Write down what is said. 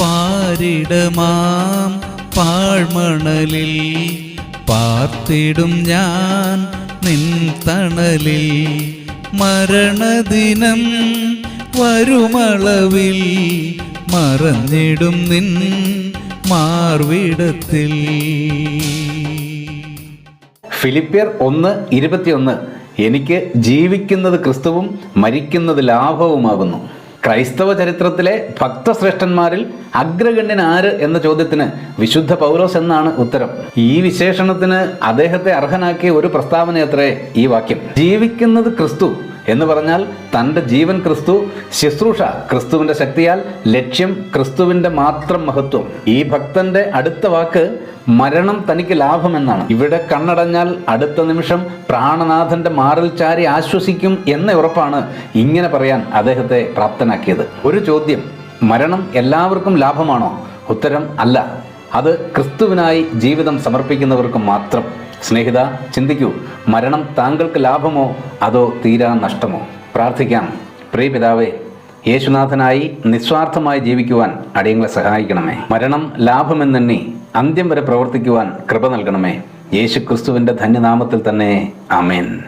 പാരിടമാം പാഴ്മണലിൽ. പാർത്തിടും ഞാൻ നിൻ തണലിൽ. മരണദിനം വരുമളവിൽ. മറഞ്ഞിടും നിൻ മാർവിടത്തിൽ. ഫിലിപ്പിയർ ഒന്ന് ഇരുപത്തിയൊന്ന്. എനിക്ക് ജീവിക്കുന്നത് ക്രിസ്തുവും മരിക്കുന്നത് ലാഭവുമാകുന്നു ക്രൈസ്തവ ചരിത്രത്തിലെ ഭക്തശ്രേഷ്ഠന്മാരിൽ അഗ്രഗണ്യൻ ആര് എന്ന ചോദ്യത്തിന് വിശുദ്ധ പൗലോസ് എന്നാണ് ഉത്തരം. ഈ വിശേഷണത്തിന് അദ്ദേഹത്തെ അർഹനാക്കിയ ഒരു പ്രസ്താവനയത്രേ ഈ വാക്യം. ജീവിക്കുന്നത് ക്രിസ്തു എന്ന് പറഞ്ഞാൽ തന്റെ ജീവൻ ക്രിസ്തു ശുശ്രൂഷ ക്രിസ്തുവിന്റെ ശക്തിയാൽ ലക്ഷ്യം ക്രിസ്തുവിന്റെ മാത്രം മഹത്വം. ഈ ഭക്തന്റെ അടുത്ത വാക്ക് മരണം തനിക്ക് ലാഭമെന്നാണ്. ഇവിടെ കണ്ണടഞ്ഞാൽ അടുത്ത നിമിഷം പ്രാണനാഥന്റെ മാറിൽ ചാരി ആശ്വസിക്കും എന്ന ഉറപ്പാണ് ഇങ്ങനെ പറയാൻ അദ്ദേഹത്തെ പ്രാപ്തനാക്കിയത്. ഒരു ചോദ്യം മരണം എല്ലാവർക്കും ലാഭമാണോ? ഉത്തരം അല്ല. അത് ക്രിസ്തുവിനായി ജീവിതം സമർപ്പിക്കുന്നവർക്ക് മാത്രം. സ്നേഹിത ചിന്തിക്കൂ. മരണം താങ്കൾക്ക് ലാഭമോ? അതോ തീരാ നഷ്ടമോ? പ്രാർത്ഥിക്കാം. പ്രിയപിതാവേ യേശുനാഥനായി നിസ്വാർത്ഥമായി ജീവിക്കുവാൻ അടിയങ്ങളെ സഹായിക്കണമേ. മരണം ലാഭമെന്നെണ്ണി അന്ത്യം വരെ പ്രവർത്തിക്കുവാൻ കൃപ നൽകണമേ. യേശു ക്രിസ്തുവിന്റെ ധന്യനാമത്തിൽ തന്നെ ആമേൻ.